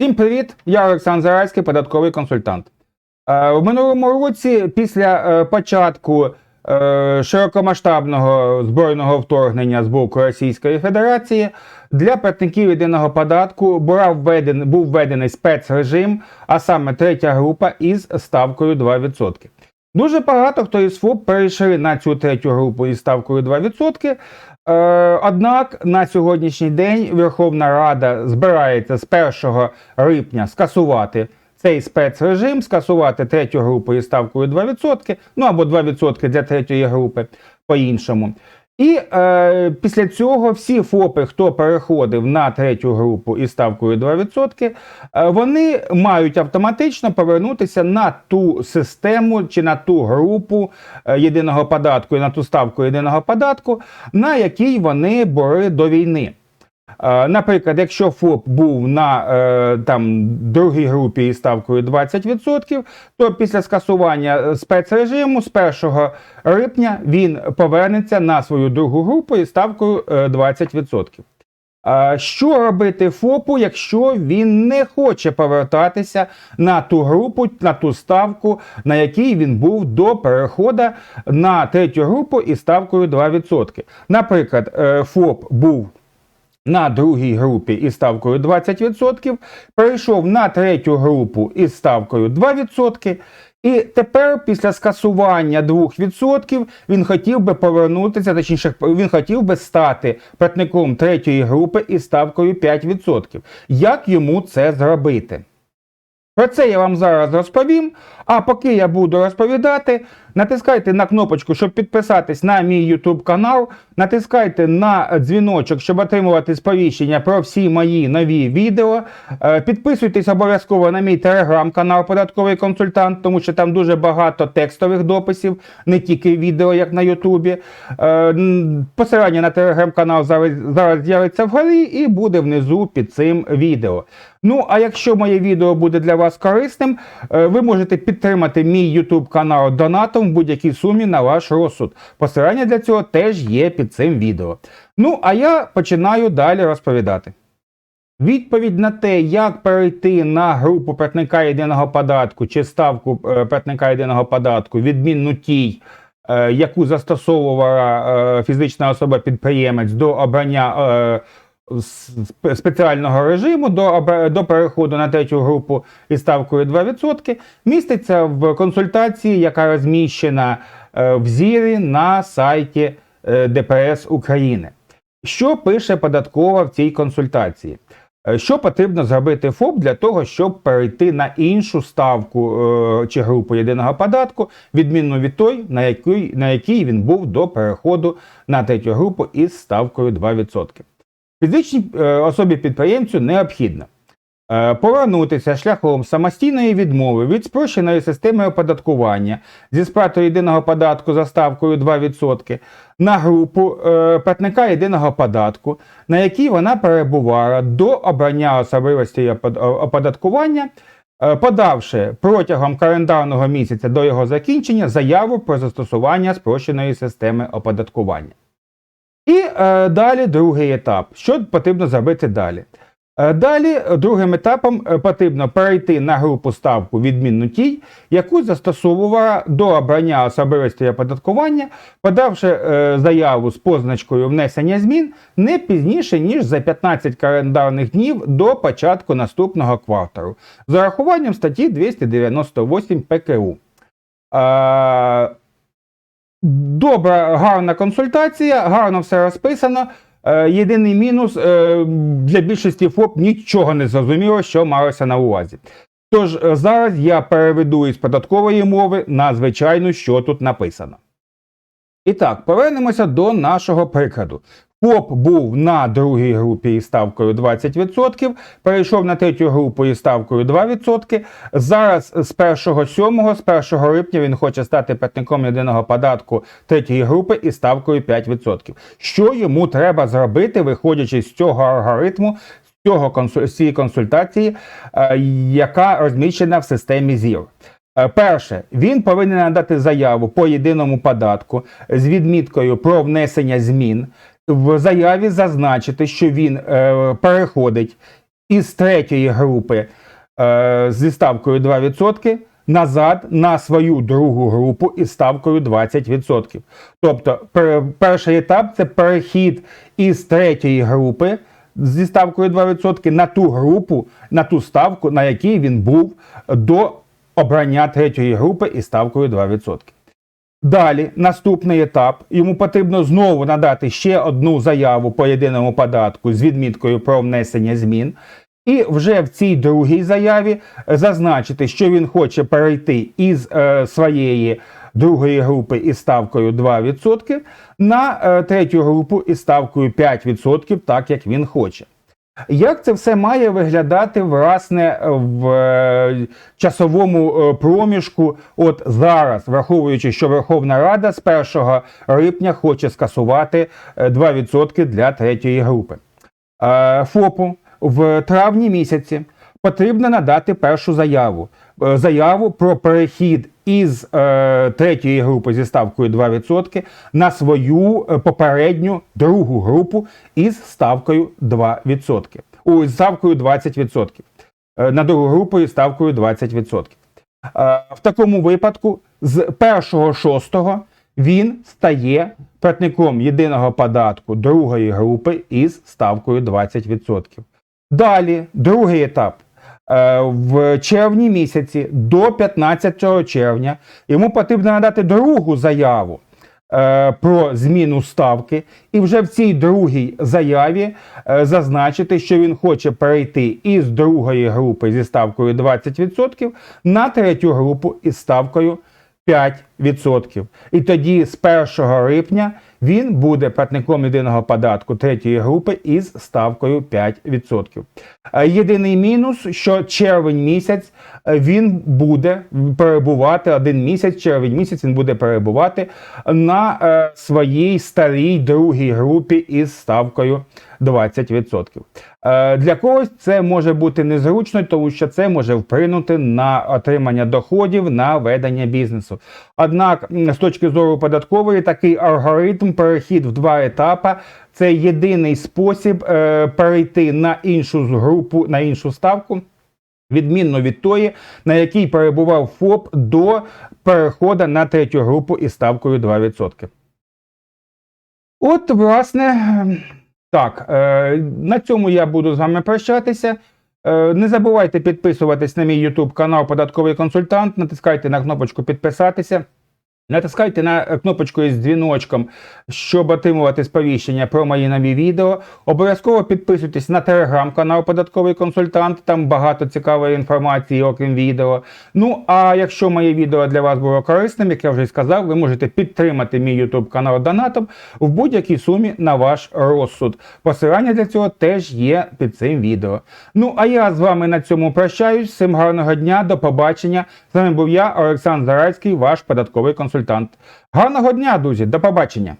Всім привіт! Я Олександр Зарайський, податковий консультант. Е, В минулому році, після е, початку е, широкомасштабного збройного вторгнення з боку Російської Федерації, для платників єдиного податку був введений спецрежим, а саме третя група із ставкою 2%. Дуже багато хто із ФОП перейшли на цю третю групу із ставкою 2%. Е, Однак на сьогоднішній день Верховна Рада збирається з 1 липня скасувати цей спецрежим, скасувати третю групу із ставкою 2%, ну або 2% для третьої групи по-іншому. І е, після цього всі ФОПи, хто переходив на третю групу із ставкою 2%, е, вони мають автоматично повернутися на ту систему чи на ту групу е, єдиного податку і на ту ставку єдиного податку, на якій вони були до війни. Е, Наприклад, якщо ФОП був на е, там, другій групі із ставкою 20%, то після скасування е, спецрежиму з 1 липня він повернеться на свою другу групу із ставкою е, 20%. А Що робити ФОПу, якщо він не хоче повертатися на ту групу, на ту ставку, на якій він був до переходу на третю групу із ставкою 2%? Наприклад, ФОП був на другій групі із ставкою 20%, перейшов на третю групу із ставкою 2%, і тепер, після скасування 2%, він хотів би повернутися, точніше, він хотів би стати платником третьої групи із ставкою 5%. Як йому це зробити? Про це я вам зараз розповім. А поки я буду розповідати, натискайте на кнопочку, щоб підписатись на мій YouTube канал. Натискайте на дзвіночок, щоб отримувати сповіщення про всі мої нові відео. Е, Підписуйтесь обов'язково на мій телеграм-канал Податковий консультант, тому що там дуже багато текстових дописів, не тільки відео, як на Ютубі. Е, Посилання на телеграм-канал зараз, з'явиться вгорі і буде внизу під цим відео. Ну, а якщо моє відео буде для вас корисним, е, ви можете підтримати мій YouTube канал донатом в будь-якій сумі на ваш розсуд. Посилання для цього теж є під цим відео. Ну, а я починаю далі розповідати. Відповідь на те, як перейти на групу платника єдиного податку чи ставку е, платника єдиного податку, відмінну тій, е, яку застосовувала фізична особа-підприємець до обрання спеціального режиму до, до переходу на третю групу із ставкою 2%, міститься в консультації, яка розміщена е, в зірі на сайті е, ДПС України. Що пише податкова в цій консультації? Е, Що потрібно зробити ФОП для того, щоб перейти на іншу ставку е, чи групу єдиного податку, відмінно від той, на якій, на якій він був до переходу на третю групу із ставкою 2%. Фізичній е, особі підприємцю необхідно е, повернутися шляхом самостійної відмови від спрощеної системи оподаткування зі сплатою єдиного податку за ставкою 2% на групу е, платника єдиного податку, на якій вона перебувала до обрання особливостей оподаткування, подавши протягом календарного місяця до його закінчення заяву про застосування спрощеної системи оподаткування. І е, далі другий етап. Що потрібно зробити далі? Е, Далі другим етапом е, потрібно перейти на групу ставку відмінну тій, яку застосовувала до обрання особливості оподаткування, подавши е, заяву з позначкою внесення змін не пізніше, ніж за 15 календарних днів до початку наступного кварталу, з урахуванням статті 298 ПКУ. Е, Добра, гарна консультація, гарно все розписано. Е, єдиний мінус е, для більшості ФОП нічого не зрозуміло, що малося на увазі. Тож е, зараз я переведу із податкової мови на звичайну, що тут написано. І так, повернемося до нашого прикладу. ФОП був на другій групі із ставкою 20%, перейшов на третю групу із ставкою 2%. Зараз з 1.7, з 1 липня він хоче стати платником єдиного податку третьої групи із ставкою 5%. Що йому треба зробити, виходячи з цього алгоритму, з цього цієї консультації, е, яка розміщена в системі ЗІР? Е, Перше, він повинен надати заяву по єдиному податку з відміткою про внесення змін. В заяві зазначити, що він е, переходить із третьої групи е, зі ставкою 2% назад на свою другу групу із ставкою 20%. Тобто, пер- перший етап це перехід із третьої групи зі ставкою 2% на ту групу, на ту ставку, на якій він був до обрання третьої групи із ставкою 2%. Далі, наступний етап, йому потрібно знову надати ще одну заяву по єдиному податку з відміткою про внесення змін. І вже в цій другій заяві е, зазначити, що він хоче перейти із е, своєї другої групи із ставкою 2% на е, третю групу із ставкою 5%, так як він хоче. Як це все має виглядати власне в е, часовому е, проміжку? От зараз, враховуючи, що Верховна Рада з 1 липня хоче скасувати е, 2% для третьої групи. Е, ФОПу в травні місяці потрібно надати першу заяву. Е, Заяву про перехід із е, третьої групи зі ставкою 2% на свою е, попередню другу групу із ставкою 2%. Ой, з ставкою 20%. Е, на другу групу із ставкою 20%. Е, в такому випадку з 1.6 він стає платником єдиного податку другої групи із ставкою 20%. Далі, другий етап. Е, В червні місяці до 15 червня йому потрібно надати другу заяву е, про зміну ставки, і вже в цій другій заяві е, зазначити, що він хоче перейти із другої групи зі ставкою 20% на третю групу із ставкою 5%. І тоді з 1 липня він буде платником єдиного податку третьої групи із ставкою 5%. Е, Єдиний мінус, що червень місяць е, він буде перебувати один місяць, червень місяць він буде перебувати на е, своїй старій другій групі із ставкою 20%. Е, Для когось це може бути незручно, тому що це може вплинути на отримання доходів на ведення бізнесу. Однак, з точки зору податкової, такий алгоритм, перехід в два етапи. Це єдиний спосіб е, перейти на іншу групу, на іншу ставку, відмінно від тої, на якій перебував ФОП до переходу на третю групу із ставкою 2%. От, власне, так, е, на цьому я буду з вами прощатися. Е, Не забувайте підписуватись на мій YouTube канал Податковий консультант. Натискайте на кнопочку підписатися. Натискайте на е, кнопочку із дзвіночком, щоб отримувати сповіщення про мої нові відео. Обов'язково підписуйтесь на телеграм-канал Податковий консультант. Там багато цікавої інформації, окрім відео. Ну а якщо моє відео для вас було корисним, як я вже сказав, ви можете підтримати мій YouTube канал донатом в будь-якій сумі на ваш розсуд. Посилання для цього теж є під цим відео. Ну а я з вами на цьому прощаюсь. Всім гарного дня, до побачення. З вами був я, Олександр Зарайський, ваш податковий консультант. Гарного дня, друзі, до побачення!